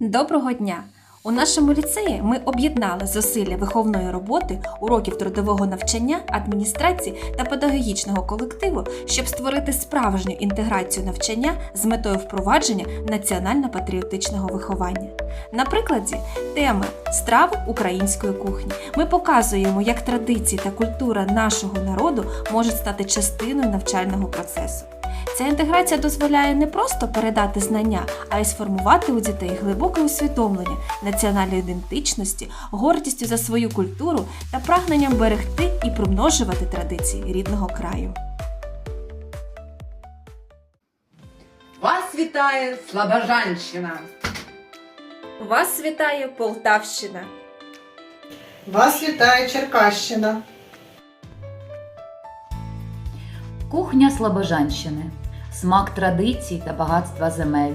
Доброго дня! У нашому ліцеї ми об'єднали зусилля виховної роботи, уроків трудового навчання, адміністрації та педагогічного колективу, щоб створити справжню інтеграцію навчання з метою впровадження національно-патріотичного виховання. На прикладі теми страви української кухні ми показуємо, як традиції та культура нашого народу можуть стати частиною навчального процесу. Ця інтеграція дозволяє не просто передати знання, а й сформувати у дітей глибоке усвідомлення національної ідентичності, гордістю за свою культуру та прагненням берегти і примножувати традиції рідного краю. Вас вітає Слобожанщина! Вас вітає Полтавщина! Вас вітає Черкащина. Кухня Слобожанщини смак традицій та багатства земель.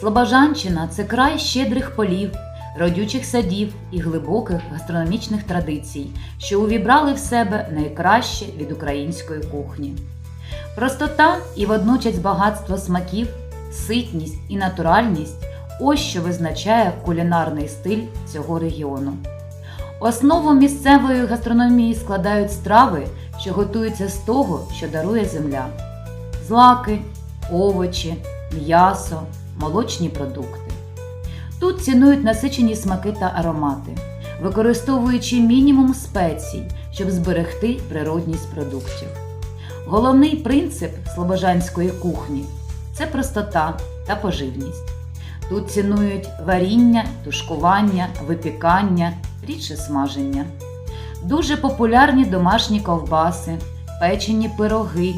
Слобожанщина це край щедрих полів, родючих садів і глибоких гастрономічних традицій, що увібрали в себе найкраще від української кухні. Простота і водночас багатство смаків, ситність і натуральність ось що визначає кулінарний стиль цього регіону. Основу місцевої гастрономії складають страви, що готуються з того, що дарує земля: злаки, овочі, м'ясо, молочні продукти. Тут цінують насичені смаки та аромати, використовуючи мінімум спецій, щоб зберегти природність продуктів. Головний принцип слобожанської кухні це простота та поживність. Тут цінують варіння, тушкування, випікання, рідше смаження. Дуже популярні домашні ковбаси, печені пироги,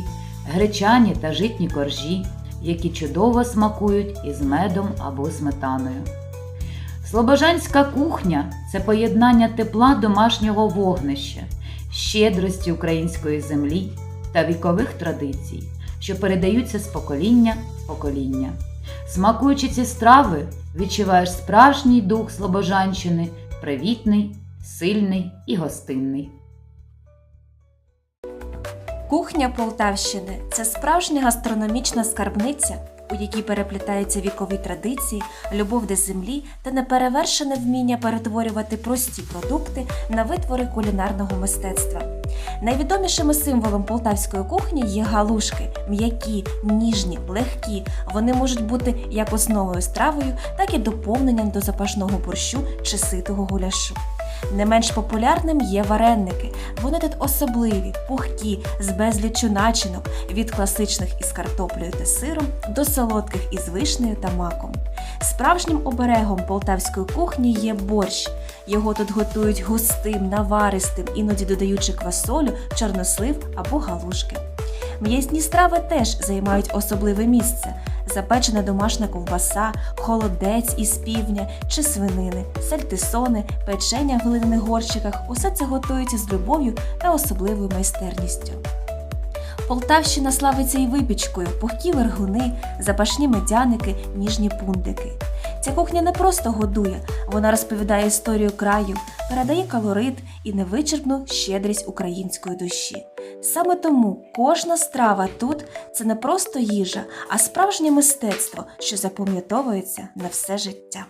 гречані та житні коржі, які чудово смакують із медом або сметаною. Слобожанська кухня це поєднання тепла домашнього вогнища, щедрості української землі та вікових традицій, що передаються з покоління в покоління. Смакуючи ці страви, відчуваєш справжній дух Слобожанщини, привітний, сильний і гостинний. Кухня Полтавщини це справжня гастрономічна скарбниця, у якій переплітаються вікові традиції, любов до землі та неперевершене вміння перетворювати прості продукти на витвори кулінарного мистецтва. Найвідомішим символом полтавської кухні є галушки м'які, ніжні, легкі. Вони можуть бути як основою стравою, так і доповненням до запашного борщу чи ситого гуляшу. Не менш популярним є вареники. Вони тут особливі, пухкі, з безліччю начинок, від класичних із картоплею та сиром до солодких із вишнею та маком. Справжнім оберегом полтавської кухні є борщ. Його тут готують густим, наваристим, іноді додаючи квасолю, чорнослив або галушки. М'ясні страви теж займають особливе місце. Запечена домашня ковбаса, холодець із півня чи свинини, сальтисони, печення в глиняних горщиках усе це готується з любов'ю та особливою майстерністю. Полтавщина славиться і випічкою, пухкі вергуни, запашні медяники, ніжні пундики. Ця кухня не просто годує, вона розповідає історію краю, передає калорит і невичерпну щедрість української душі. Саме тому кожна страва тут це не просто їжа, а справжнє мистецтво, що запам'ятовується на все життя.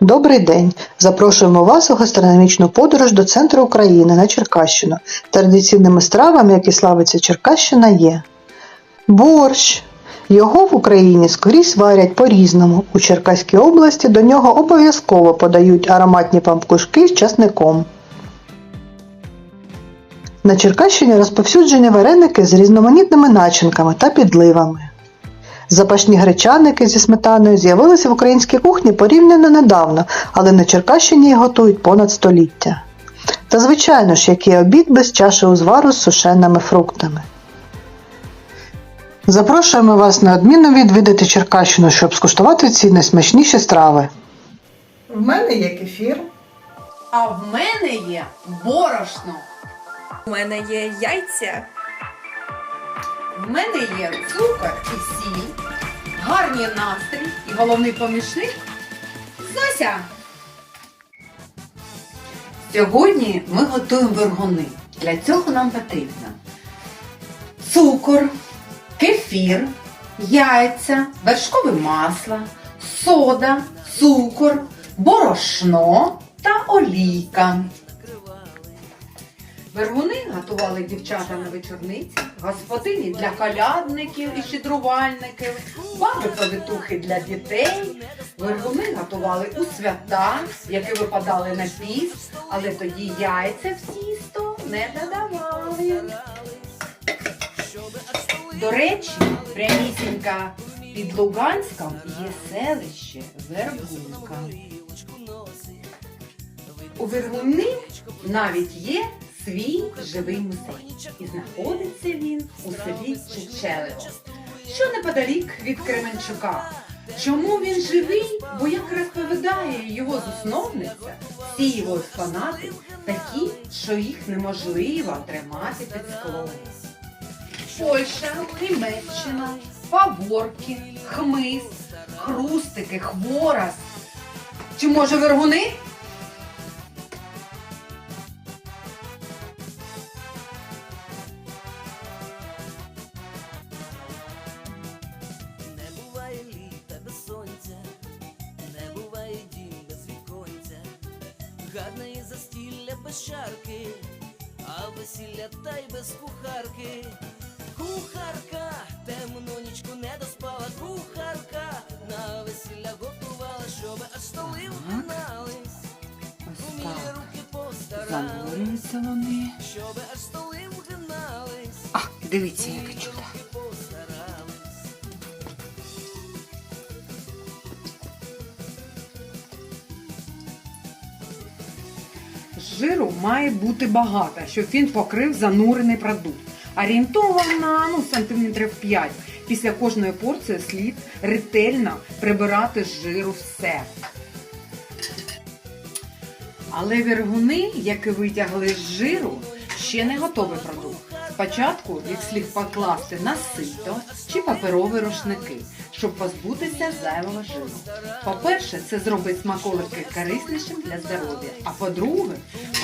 Добрий день! Запрошуємо вас у гастрономічну подорож до центру України на Черкащину. Традиційними стравами, які славиться Черкащина, є борщ. Його в Україні скрізь варять по-різному. У Черкаській області до нього обов'язково подають ароматні пампушки з часником. На Черкащині розповсюджені вареники з різноманітними начинками та підливами. Запашні гречаники зі сметаною з'явилися в українській кухні порівняно недавно, але на Черкащині їх готують понад століття. Та звичайно ж, який обід без чаші узвару з сушеними фруктами. Запрошуємо вас неодмінно відвідати Черкащину, щоб скуштувати ці найсмачніші страви. В мене є кефір. А в мене є борошно. У мене є яйця. В мене є цукор і сіль, гарний настрій і головний помічник Зося. Сьогодні ми готуємо вергуни. Для цього нам потрібно цукор, кефір, яйця, вершкове масло, сода, цукор, борошно та олійка. Вергуни готували дівчата на вечорниці, господині для колядників і щедрувальників, баби повитухи для дітей. Вергуни готували у свята, які випадали на піст, але тоді яйця в тісто не додавали. До речі, прямісінька під Луганськом є селище Вергунка. У Вергуни навіть є свій живий музей. І знаходиться він у селі Чечелево, що неподалік від Кременчука. Чому він живий? Бо як розповідає його засновниця, всі його експонати такі, що їх неможливо тримати під склом. Польща, Німеччина, паворки, хмиз, хрустики, хворос. Чи може вергуни? Гарне застілля без чарки, а весілля та й без кухарки. Кухарка, темну нічку не доспала, кухарка, на весілля готувала, щоб аж столи вгинались. Уміли руки постарались, вони. щоб аж столи вгинались. А, дивіться, яке чудо. Руки постарались. Жиру має бути багато, щоб він покрив занурений продукт. Орієнтовано ну, сантиметрів 5. Після кожної порції слід ретельно прибирати з жиру все. Але вергуни, які витягли з жиру, ще не готовий продукт. Спочатку їх слід покласти на сито чи паперові рушники, щоб позбутися зайвого жиру. По-перше, це зробить смаколики кориснішим для здоров'я. А по-друге,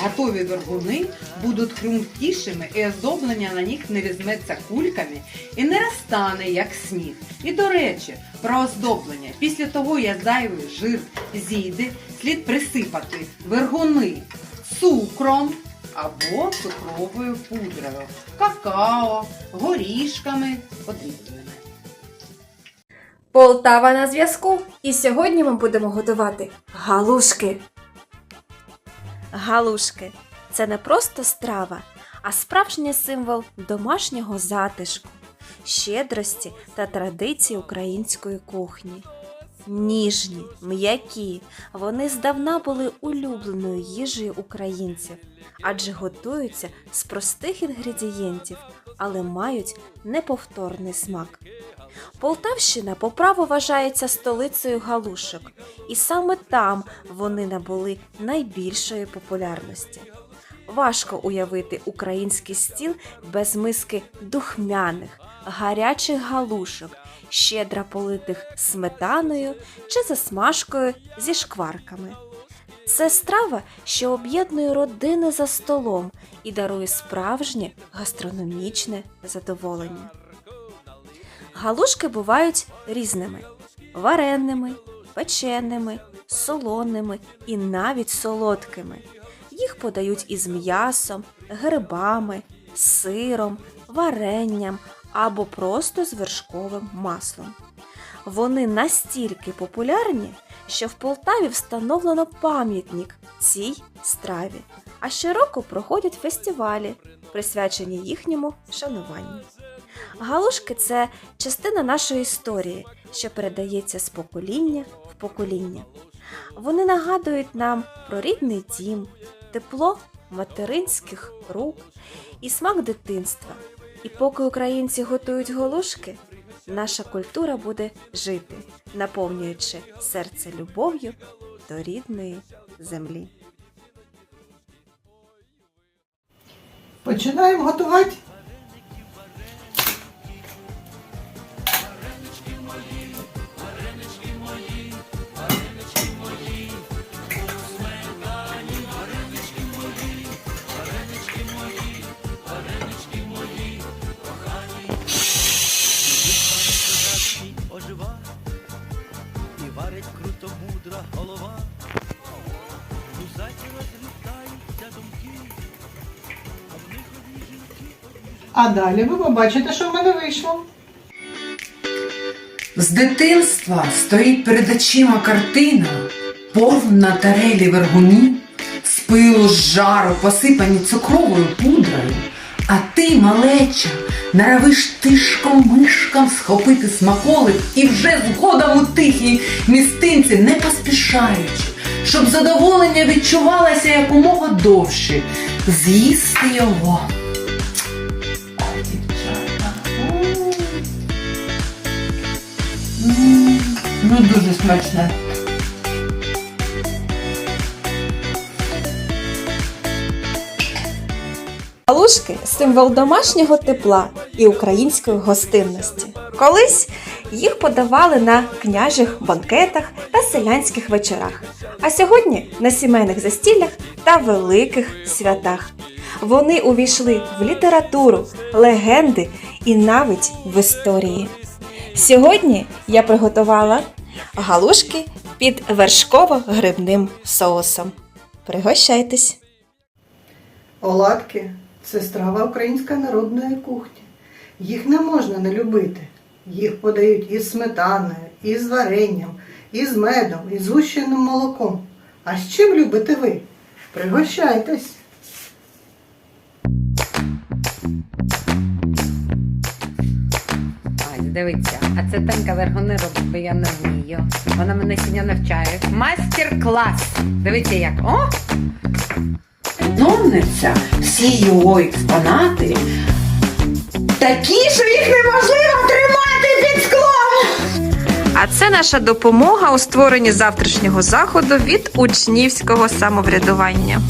готові вергуни будуть хрумкішими і оздоблення на них не візьметься кульками і не розтане, як сніг. І до речі, про оздоблення. Після того, як зайвий жир зійде, слід присипати вергуни цукром або цукровою пудрою, какао, горішками подрібними. Полтава на зв'язку. І сьогодні ми будемо готувати галушки. Галушки це не просто страва, а справжній символ домашнього затишку, щедрості та традицій української кухні. Ніжні, м'які, вони здавна були улюбленою їжею українців, адже готуються з простих інгредієнтів, але мають неповторний смак. Полтавщина по праву вважається столицею галушок, і саме там вони набули найбільшої популярності. Важко уявити український стіл без миски духмяних, гарячих галушок, щедро политих сметаною чи засмажкою зі шкварками. Це страва, що об'єднує родини за столом і дарує справжнє гастрономічне задоволення. Галушки бувають різними: вареними, печеними, солоними і навіть солодкими. Їх подають із м'ясом, грибами, сиром, варенням або просто з вершковим маслом. Вони настільки популярні, що в Полтаві встановлено пам'ятник цій страві, а щороку проходять фестивалі, присвячені їхньому шануванню. Галушки це частина нашої історії, що передається з покоління в покоління. Вони нагадують нам про рідний дім, тепло материнських рук і смак дитинства. І поки українці готують галушки, наша культура буде жити, наповнюючи серце любов'ю до рідної землі. Починаємо готувати. А далі ви побачите, що в мене вийшло. З дитинства стоїть перед очима картина, повна тарелі вергунів, з пилу з жару посипані цукровою пудрою, а ти, малеча, наравиш тишком мишкам схопити смаколик і вже згодом у тихій містинці, не поспішаючи, щоб задоволення відчувалося якомога довше, з'їсти його. Ну, дуже смачне. Галушки символ домашнього тепла і української гостинності. Колись їх подавали на княжих банкетах та селянських вечорах, а сьогодні на сімейних застіллях та великих святах. Вони увійшли в літературу, легенди і навіть в історії. Сьогодні я приготувала галушки під вершково-грибним соусом. Пригощайтесь! Оладки це страва української народної кухні. Їх не можна не любити. Їх подають із сметаною, із варенням, із медом, із згущеним молоком. А з чим любите ви? Пригощайтесь! Дивіться, а це танка вергони робить, бо я не вмію. Вона мене сьогодні навчає. Мастер-клас! Дивіться як. О! Чиновниця, всі його експонати такі, що їх неможливо тримати під склом. А це наша допомога у створенні завтрашнього заходу від учнівського самоврядування.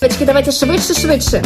Дівчатки, давайте швидше, швидше.